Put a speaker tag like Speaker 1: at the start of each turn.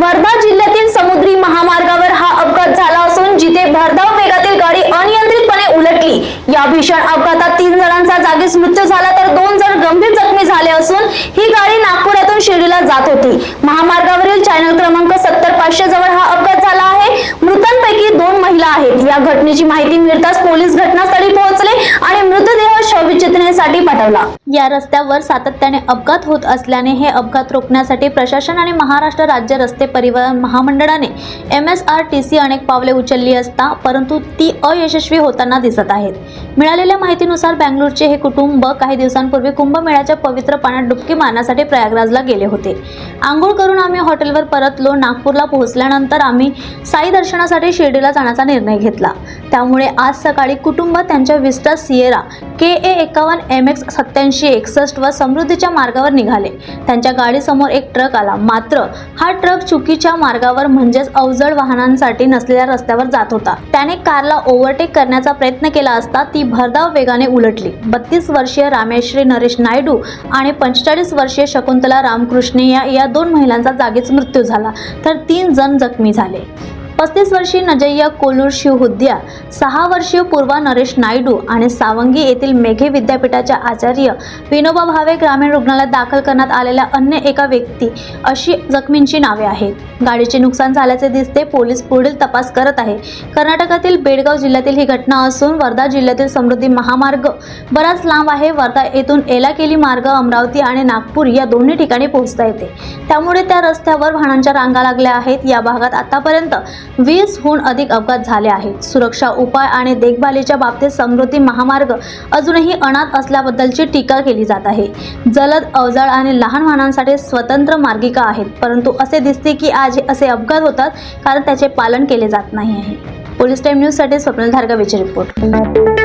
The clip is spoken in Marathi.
Speaker 1: वर्धा जिल्ह्यातील
Speaker 2: समुद्री
Speaker 1: महामार्गावर
Speaker 2: हा अपघात झाला
Speaker 1: असून
Speaker 2: जिथे
Speaker 1: भरधाव
Speaker 2: वेगातील गाडी अनियंत्रितपणे उलटली. या
Speaker 1: भीषण
Speaker 2: अपघातात तीन
Speaker 1: जणांचा
Speaker 2: जागीच
Speaker 1: मृत्यू
Speaker 2: झाला
Speaker 1: तर दोन जण गंभीर जखमी
Speaker 2: झाले असून ही
Speaker 1: गाडी
Speaker 2: नागपुरातून
Speaker 1: शिर्डीला जात होती.
Speaker 2: महामार्गावरील चॅनल
Speaker 1: क्रमांक या घटनेची माहिती मिळताच पोलीस घटनास्थळी पोहोचले आणि मृतदेह
Speaker 2: शवविच्छेदनेसाठी पाठवला. या रस्त्यावर सातत्याने अपघात होत असल्याने हे अपघात रोखण्यासाठी प्रशासन आणि महाराष्ट्र राज्य रस्ते परिवहन महामंडळाने M S R T C अनेक पावले उचलली असता परंतु ती अयशस्वी होताना दिसत आहेत. मिळालेल्या माहितीनुसार बँगलोरचे हे कुटुंब काही दिवसांपूर्वी कुंभमेळ्याच्या पवित्र पाण्यात डुबकी मारण्यासाठी प्रयागराजला गेले होते. आंघोळ करून आम्ही हॉटेलवर परतलो. नागपूरला पोहोचल्यानंतर आम्ही साई दर्शनासाठी शिर्डीला जाण्याचा निर्णय घेतला. त्यामुळे आज सकाळी कुटुंब त्यांच्या विस्टा सिएरा के ए एकावन्न एम एक्स सत्याऐंशी एकसष्ट व समृद्धीच्या मार्गावर निघाले. त्यांच्या गाडीसमोर एक ट्रक आला. मात्र हा ट्रक चुकीच्या मार्गावर म्हणजेच अवजड वाहनांसाठी नसलेल्या रस्त्यावर जात होता. त्याने कारला ओव्हरटेक करण्याचा प्रयत्न केला असता ती भरधाव वेगाने उलटली. बत्तीस वर्षीय रामेश्री नरेश नायडू आणि पंचेचाळीस वर्षीय शकुंतला रामकृष्णे या या दोन महिलांचा जागीच मृत्यू झाला. तर तीन जण जखमी झाले. पस्तीस वर्षीय नजय्या कोलूर शिवहुद्या सहा वर्षीय पूर्वा नरेश नायडू आणि सावंगी येथील मेघे विद्यापीठाच्या आचार्य विनोबा भावे ग्रामीण रुग्णालयात दाखल करण्यात आलेल्या अन्य एका व्यक्ती अशी जखमींची नावे आहेत. गाडीचे नुकसान झाल्याचे दिसते पोलीस पुढील तपास करत आहे. कर्नाटकातील बेडगाव जिल्ह्यातील ही घटना असून वर्धा जिल्ह्यातील समृद्धी महामार्ग बराच लांब आहे. वर्धा येथून एलाकेली मार्ग अमरावती आणि नागपूर या दोन्ही ठिकाणी पोहोचता येते. त्यामुळे त्या रस्त्यावर वाहनांच्या रांगा लागल्या आहेत. या भागात आतापर्यंत वीसहून अधिक अपघात झाले आहेत. सुरक्षा उपाय आणि देखभालीच्या बाबतीत समृद्धी महामार्ग अजूनही अनाथ असल्याबद्दलची टीका केली जात आहे. जलद अवजड आणि लहान वाहनांसाठी स्वतंत्र मार्गिका आहेत परंतु असे दिसते की आज असे अपघात होतात कारण त्याचे पालन केले जात नाही आहे. पोलीस टाईम न्यूजसाठी स्वप्नल धारगावीचे रिपोर्ट.